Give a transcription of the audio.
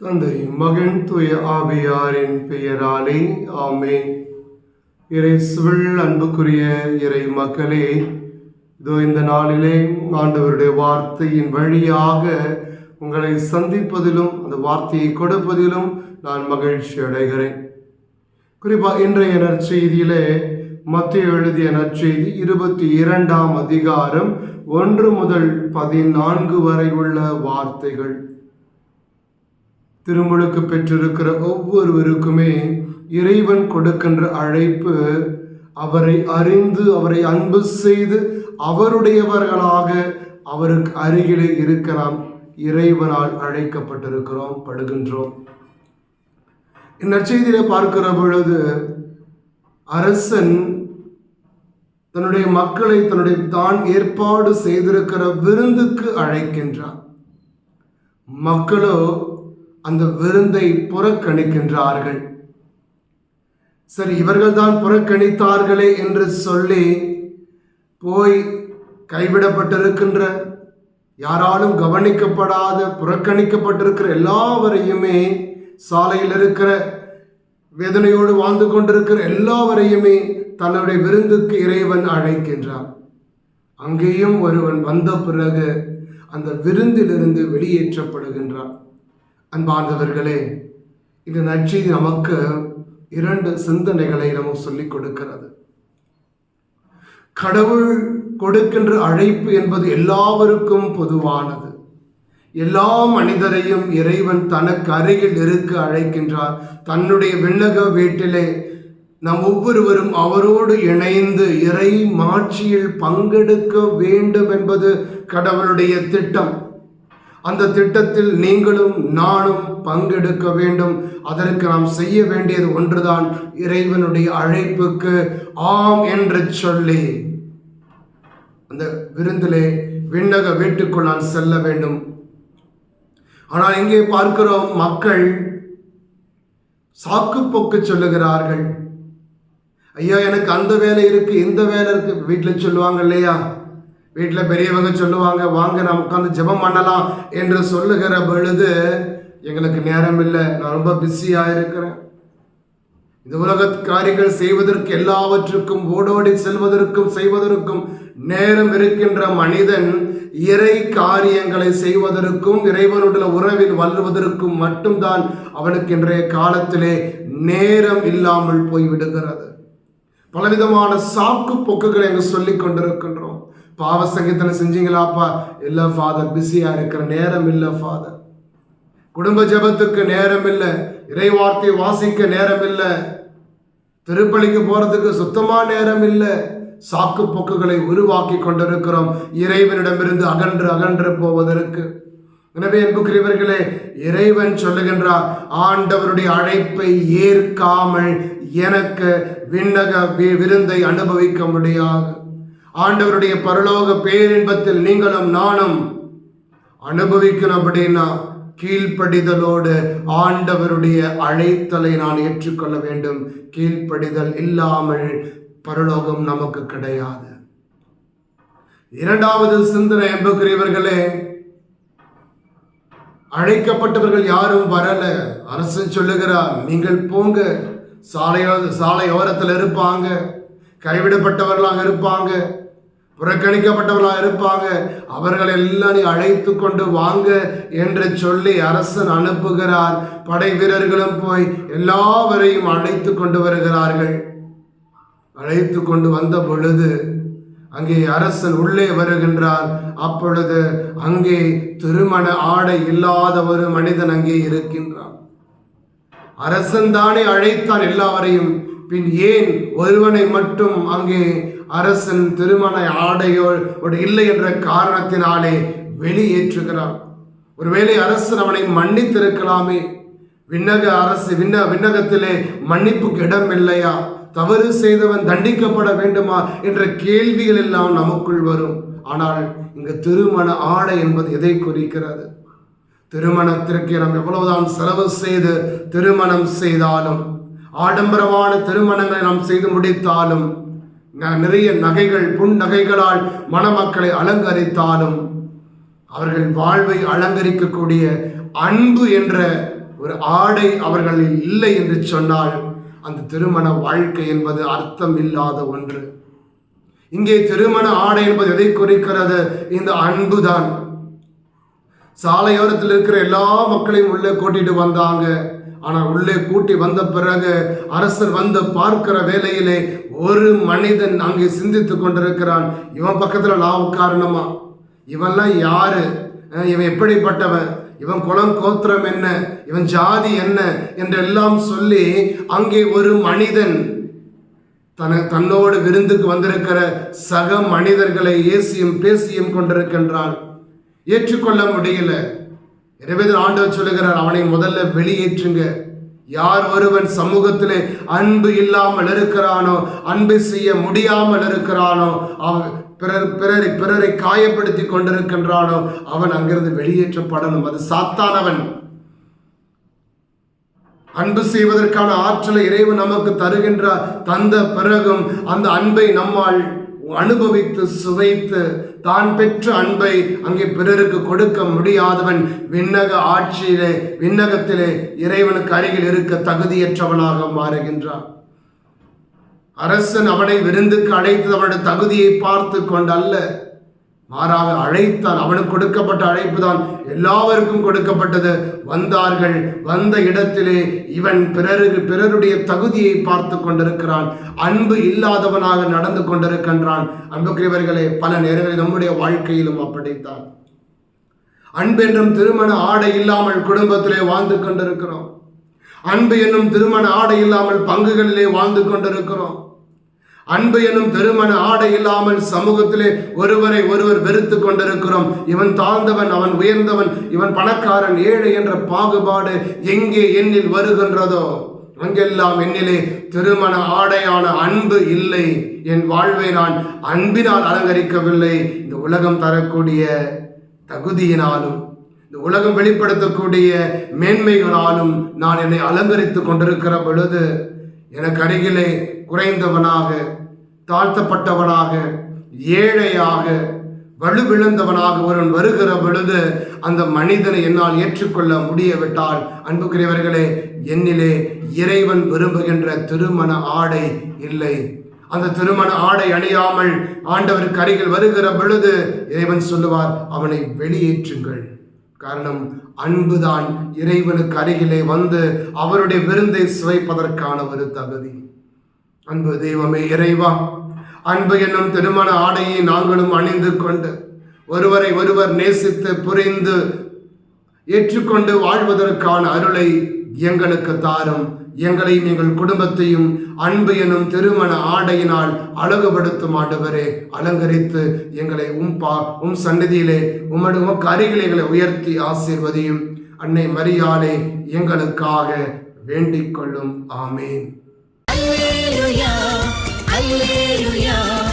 தந்தை மகன் தூய ஆவியாரின் பெயராலே ஆமென். இறைசுவல் அன்புக்குரிய இறை மக்களே இதோ இந்த நாளிலே ஆண்டவருடைய வார்த்தையின் வழியாக உங்களை சந்திப்பதிலும் அந்த வார்த்தையை கொடுப்பதிலும் நான் மகிழ்ச்சி அடைகிறேன். குறிப்பாக இன்றைய நற்செய்தியிலே மத்திய எழுதிய நற்செய்தி இருபத்தி இரண்டாம் அதிகாரம் ஒன்று முதல் பதினான்கு வரை உள்ள வார்த்தைகள். திருமுழுக்கு பெற்றிருக்கிற ஒவ்வொருவருக்குமே இறைவன் கொடுக்கின்ற அழைப்பு அவரை அறிந்து அவரை அன்பு செய்து அவருடையவர்களாக அவருக்கு அருகிலே இருக்கலாம். இறைவனால் அழைக்கப்பட்டிருக்கிறோம் படுகின்றோம். இந்நற்செய்தியிலே பார்க்கிற பொழுது அரசன் தன்னுடைய மக்களை தன்னுடைய தான் ஏற்பாடு செய்திருக்கிற விருந்துக்கு அழைக்கின்றான். மக்களோ அந்த விருந்தை புறக்கணிக்கின்றார்கள். சரி இவர்கள்தான் புறக்கணித்தார்களே என்று சொல்லி போய் கைவிடப்பட்டிருக்கின்ற யாராலும் கவனிக்கப்படாத புறக்கணிக்கப்பட்டிருக்கிற எல்லாவரையுமே சாலையில் இருக்கிற வேதனையோடு வாழ்ந்து கொண்டிருக்கிற எல்லாவரையுமே தன்னுடைய விருந்துக்கு இறைவன் அழைக்கின்றார். அங்கேயும் ஒருவன் வந்த பிறகு அந்த விருந்திலிருந்து வெளியேற்றப்படுகின்றான் அன்பார்ந்தவர்களே இந்த நற்செய்தி நமக்கு இரண்டு சிந்தனைகளை நமக்கு சொல்லிக் கொடுக்கிறது. கடவுள் கொடுக்கின்ற அழைப்பு என்பது எல்லாவருக்கும் பொதுவானது. எல்லா மனிதரையும் இறைவன் தனக்கு அருகில் இருக்க அழைக்கின்றார். தன்னுடைய விண்ணக வீட்டிலே நாம் ஒவ்வொருவரும் அவரோடு இணைந்து இறை மாட்சியில் பங்கெடுக்க வேண்டும் என்பது கடவுளுடைய திட்டம். அந்த திட்டத்தில் நீங்களும் நானும் பங்கெடுக்க வேண்டும். அதற்கு நாம் செய்ய வேண்டியது ஒன்றுதான் இறைவனுடைய அழைப்புக்கு ஆம் என்று சொல்லி. அந்த விருந்திலே விண்ணக வீட்டுக்குள் நான் செல்ல வேண்டும். ஆனால் இங்கே பார்க்கிறோம் மக்கள் சாக்கு போக்கு சொல்லுகிறார்கள். ஐயா எனக்கு அந்த வேலை இருக்கு இந்த வேலை இருக்கு. வீட்டில் சொல்லுவாங்க இல்லையா? வீட்டில் பெரியவங்க சொல்லுவாங்க வாங்க நான் உட்காந்து ஜெபம் பண்ணலாம் என்று சொல்லுகிற பொழுது எங்களுக்கு நேரம் இல்லை. நான் ரொம்ப பிஸியாக இருக்கிறேன். இந்த உலக காரியங்கள் செய்வதற்கு எல்லாவற்றுக்கும் ஓடோடி செல்வதற்கும் செய்வதற்கும் நேரம் இருக்கின்ற மனிதன் இறை காரியங்களை செய்வதற்கும் இறைவனுடைய உறவில் வல்லுவதற்கும் மட்டும்தான் அவனுக்கு இன்றைய காலத்திலே நேரம் இல்லாமல் போய்விடுகிறது. பலவிதமான சாக்கு போக்குகளை அங்கு சொல்லி கொண்டிருக்கின்றோம். பாவ சங்கீதனை செஞ்சீங்களாப்பா இல்லை ஃபாதர் பிஸியா இருக்கிற நேரம் இல்லை ஃபாதர் குடும்ப ஜெபத்துக்கு நேரம் இல்லை இறை வார்த்தையை வாசிக்க நேரம் இல்லை திருப்பலிக்கு போறதுக்கு சுத்தமா நேரம் இல்லை. சாக்கு போக்குகளை உருவாக்கி கொண்டிருக்கிறோம். இறைவனிடமிருந்து அகன்று அகன்று போவதற்கு. எனவே என்புக்குரியவர்களே இறைவன் சொல்லுகின்றார் ஆண்டவருடைய அழைப்பை ஏற்காமல் எனக்கு விண்ணக வி- விருந்தை அனுபவிக்க முடியாது. ஆண்டவருடைய பரலோக பேரின்பத்தில் நீங்களும் நானும் அனுபவிக்கணும் அப்படின்னா கீழ்ப்படிதலோடு ஆண்டவருடைய அழைத்தலை நான் ஏற்றுக்கொள்ள வேண்டும். கீழ்ப்படிதல் இல்லாமல் பரலோகம் நமக்கு கிடையாது. இரண்டாவது சிந்தனை என்புக்குரியவர்களே அழைக்கப்பட்டவர்கள் யாரும் வரல. அரசு சொல்லுகிறார் நீங்கள் போங்க. சாலையோ சாலையோரத்தில் இருப்பாங்க. கைவிடப்பட்டவர்களாக இருப்பாங்க. புறக்கணிக்கப்பட்டவர்களாக இருப்பாங்க. அவர்கள் எல்லாம் நீ அழைத்து கொண்டு வாங்க என்று சொல்லி அரசன் அனுப்புகிறார். படை வீரர்களும் போய் எல்லாவரையும் அழைத்து கொண்டு வருகிறார்கள். அழைத்து கொண்டு வந்த பொழுது அங்கே அரசன் உள்ளே வருகின்றார். அப்பொழுது அங்கே திருமண ஆடை இல்லாத ஒரு மனிதன் அங்கே இருக்கின்றான். அரசன் தானே அழைத்தான் எல்லாவரையும். பின் ஏன் ஒருவனை மட்டும் அங்கே அரசன் திருமண ஆடையோடு இல்லை என்ற காரணத்தினாலே வெளியேற்றுகிறான். ஒருவேளை அரசன் அவனை மன்னித்திருக்கலாமே. விண்ணக அரசு விண்ண விண்ணகத்திலே மன்னிப்புக்கு இடம் இல்லையா தவறு செய்தவன் தண்டிக்கப்பட வேண்டுமா என்ற கேள்விகள் எல்லாம் நமக்குள் வரும். ஆனால் இங்கு திருமண ஆடை என்பது எதை குறிக்கிறது? திருமணத்திற்கு நாம் எவ்வளவுதான் செலவு செய்து திருமணம் செய்தாலும் ஆடம்பரமான திருமணங்களை நாம் செய்து முடித்தாலும் நிறைய நகைகள் புன் நகைகளால் மணமக்களை அலங்கரித்தாலும் அவர்கள் வாழ்வை அலங்கரிக்கக்கூடிய அன்பு என்ற ஒரு ஆடை அவர்களில் இல்லை என்று சொன்னால் அந்த திருமண வாழ்க்கை என்பது அர்த்தம் இல்லாத ஒன்று. இங்கே திருமண ஆடை என்பது எதை குறிக்கிறது? இந்த அன்புதான். சாலையோரத்தில் இருக்கிற எல்லா மக்களையும் உள்ளே கூட்டிட்டு வந்தாங்க. ஆனால் உள்ளே கூட்டி வந்த பிறகு அரசர் வந்து பார்க்கிற வேலையிலே ஒரு மனிதன் அங்கே சிந்தித்து கொண்டிருக்கிறான். இவன் பக்கத்தில் நான் உட்காரணுமா? இவன்லாம் யாரு? இவன் எப்படிப்பட்டவன்? இவன் குலம் கோத்திரம் என்ன? இவன் ஜாதி என்ன? என்றெல்லாம் சொல்லி அங்கே ஒரு மனிதன் தன தன்னோடு விருந்துக்கு வந்திருக்கிற சக மனிதர்களை ஏசியும் பேசியும் கொண்டிருக்கின்றான். ஏற்றுக்கொள்ள முடியல. எனவே ஆண்டவர் சொல்லுகிறார் அவனை முதல்ல வெளியேற்றுங்க. யார் ஒருவன் சமூகத்திலே அன்பு இல்லாமல் இருக்கிறானோ அன்பு செய்ய முடியாமல் இருக்கிறானோ அவன் பிறர் பிறரை பிறரை காயப்படுத்தி கொண்டிருக்கின்றானோ அவன் அங்கிருந்து வெளியேற்றப்படணும். அது சாத்தானவன். அன்பு செய்வதற்கான ஆற்றலை இறைவு நமக்கு தருகின்ற தந்த பிறகும் அந்த அன்பை நம்மால் அனுபவித்து சுவைத்து தான் பெற்ற அன்பை அங்கே பிறருக்கு கொடுக்க முடியாதவன் விண்ணக ஆட்சியிலே விண்ணகத்திலே இறைவனுக்கு அருகில் இருக்க தகுதியற்றவனாக மாறுகின்றான். அரசன் அவனை விருந்துக்கு அழைத்து அவனுடைய தகுதியை பார்த்து கொண்டல்ல. மாறாக அழைத்தான் அவனுக்கு கொடுக்கப்பட்ட அழைப்பு தான் எல்லாருக்கும் கொடுக்கப்பட்டது. வந்தார்கள் வந்த இடத்திலே இவன் பிறருக்கு பிறருடைய தகுதியை பார்த்து கொண்டிருக்கிறான். அன்பு இல்லாதவனாக நடந்து கொண்டிருக்கின்றான். அன்புக்குரியவர்களே பல நேரங்களில் நம்முடைய வாழ்க்கையிலும் அப்படித்தான். அன்பு என்றும் திருமண ஆடை இல்லாமல் குடும்பத்திலே வாழ்ந்து கொண்டிருக்கிறோம். அன்பு என்னும் திருமண ஆடை இல்லாமல் பங்குகளிலே வாழ்ந்து கொண்டிருக்கிறோம். அன்பு எனும் திருமண ஆடை இல்லாமல் சமூகத்திலே ஒருவரை ஒருவர் வெறுத்து கொண்டிருக்கிறோம். இவன் தாழ்ந்தவன் அவன் உயர்ந்தவன் இவன் பணக்காரன் ஏழை என்ற பாகுபாடு எங்கே எண்ணில் வருகின்றதோ அங்கெல்லாம் என்னிலே திருமண ஆடையான அன்பு இல்லை. என் வாழ்வை நான் அன்பினால் அலங்கரிக்கவில்லை. இந்த உலகம் தரக்கூடிய தகுதியினாலும் இந்த உலகம் வெளிப்படுத்தக்கூடிய மேன்மைகளாலும் நான் என்னை அலங்கரித்துக் கொண்டிருக்கிற பொழுது எனக்கு அருகிலே குறைந்தவனாக தாழ்த்தப்பட்டவனாக ஏழையாக வலுவிழந்தவனாக ஒருவன் வருகிற பொழுது அந்த மனிதனை என்னால் ஏற்றுக்கொள்ள முடியவிட்டால் அன்புக்குரியவர்களே என்னிலே இறைவன் விரும்புகின்ற திருமண ஆடை இல்லை. அந்த திருமண ஆடை அணியாமல் ஆண்டவருக்கு அருகில் வருகிற பொழுது இறைவன் சொல்லுவார் அவனை வெளியேற்றுங்கள். காரணம் அன்புதான் இறைவனுக்கு அருகிலே வந்து அவருடைய விருந்தை சுவைப்பதற்கான ஒரு தகுதி. அன்பு தெய்வமே இறைவா அன்பு என்னும் திருமண ஆடையை நாங்களும் அணிந்து கொண்டு ஒருவரை ஒருவர் நேசித்து புரிந்து ஏற்றுக்கொண்டு வாழ்வதற்கான அருளை எங்களுக்கு தாரும். எங்களையும் எங்கள் குடும்பத்தையும் அன்பு எனும் திருமண ஆடையினால் அழகுபடுத்தும் ஆண்டவரே அலங்கரித்து எங்களை உம் பா உம் சன்னதியிலே உம்மடு உமக்கு அருகிலைகளை உயர்த்தி ஆசீர்வதியும். அன்னை மரியாதை எங்களுக்காக வேண்டிக் கொள்ளும். ஆமேன். Alleluia, Alleluia.